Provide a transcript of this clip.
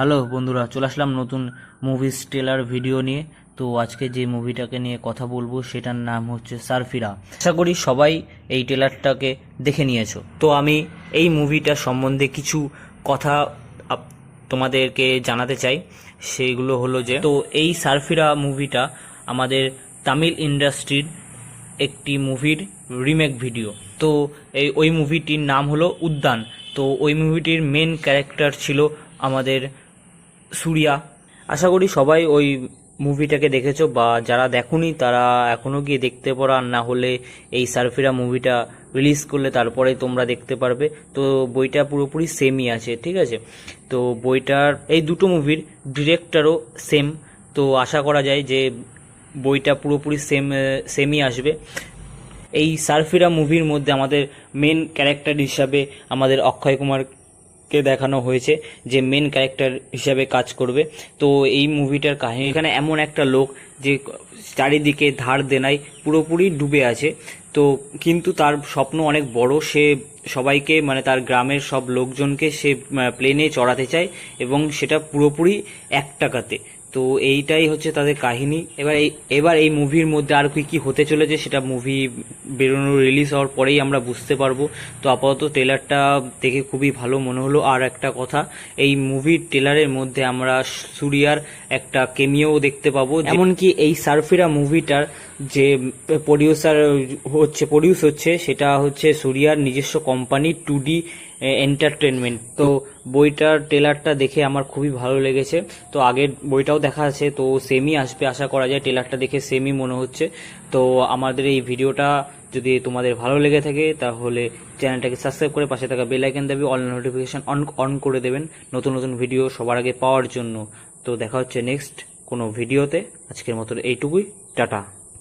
Hello বন্ধুরা, চলে আসলাম নতুন মুভিস ট্রেলার ভিডিও নিয়ে। তো আজকে যে মুভিটাকে নিয়ে কথা বলব, সেটার নাম হচ্ছে সারফিরা। আশা করি সবাই এই ট্রেলারটাকে দেখে নিয়েছো। তো আমি এই মুভিটার সম্বন্ধে কিছু কথা তোমাদেরকে জানাতে চাই। সেগুলো হলো যে, তো এই সারফিরা মুভিটা আমাদের তামিল ইন্ডাস্ট্রির একটি মুভির রিমেক ভিডিও তো এই, ওই মুভিটির নাম হলো উদ্যান। তো ওই মুভিটির মেন ক্যারেক্টার ছিল আমাদের সুরিয়া। আশা করি সবাই ওই মুভিটাকে দেখেছ বা যারা দেখোনি তারা এখনও গিয়ে দেখতে পারো, আর না হলে এই সারফিরা মুভিটা রিলিজ করলে তারপরে তোমরা দেখতে পারবে। তো বইটা পুরোপুরি সেমই আছে, ঠিক আছে? তো বইটার, এই দুটো মুভির ডিরেক্টরও সেম তো আশা করা যায় যে বইটা পুরোপুরি সেম সেমই আসবে। এই সারফিরা মুভির মধ্যে আমাদের মেন ক্যারেক্টার হিসাবে আমাদের অক্ষয় কুমারকে দেখানো হয়েছে যে মেন ক্যারেক্টার হিসাবে কাজ করবে। তো এই মুভিটার কাহিনী, এখানে এমন একটা লোক যে চারিদিকে ধার দেনায় পুরোপুরি ডুবে আছে। তো কিন্তু তার স্বপ্ন অনেক বড়, সে সবাইকে মানে তার গ্রামের সব লোকজনকে সে প্লেনে চড়াতে চায় এবং সেটা পুরোপুরি এক টাকাতে। তো এইটাই হচ্ছে তাদের কাহিনী। এবার এই এবার এই মুভির মধ্যে আর কি কি হতে চলেছে সেটা মুভি বেরোনো রিলিজ হওয়ার পরেই আমরা বুঝতে পারব। তো আপাতত ট্রেলারটা দেখে খুবই ভালো মনে হলো। আর একটা কথা, এই মুভির ট্রেলারের মধ্যে আমরা সুরিয়ার একটা কেমিও দেখতে পাবো। এমনকি এই সারফিরা মুভিটার যে প্রডিউসার হচ্ছে প্রডিউস হচ্ছে, সেটা হচ্ছে সুরিয়ার নিজস্ব কোম্পানি টু ডি এন্টারটেনমেন্ট তো বইটার ট্রেলারটা দেখে আমার খুবই ভালো লেগেছে। তো আগের বইটাও দেখা আছে, তো সেমই আসবে আশা করা যায় ট্রেলারটা দেখে সেমই মনে হচ্ছে। তো আমাদের এই ভিডিওটা যদি তোমাদের ভালো লেগে থাকে, তাহলে চ্যানেলটাকে সাবস্ক্রাইব করে পাশে থাকা বেল আইকন দেবে অল নোটিফিকেশন অন অন করে দেবেন নতুন নতুন ভিডিও সবার আগে পাওয়ার জন্য। তো দেখা হচ্ছে নেক্সট কোনো ভিডিওতে আজকের মতো এইটুকুই, টাটা।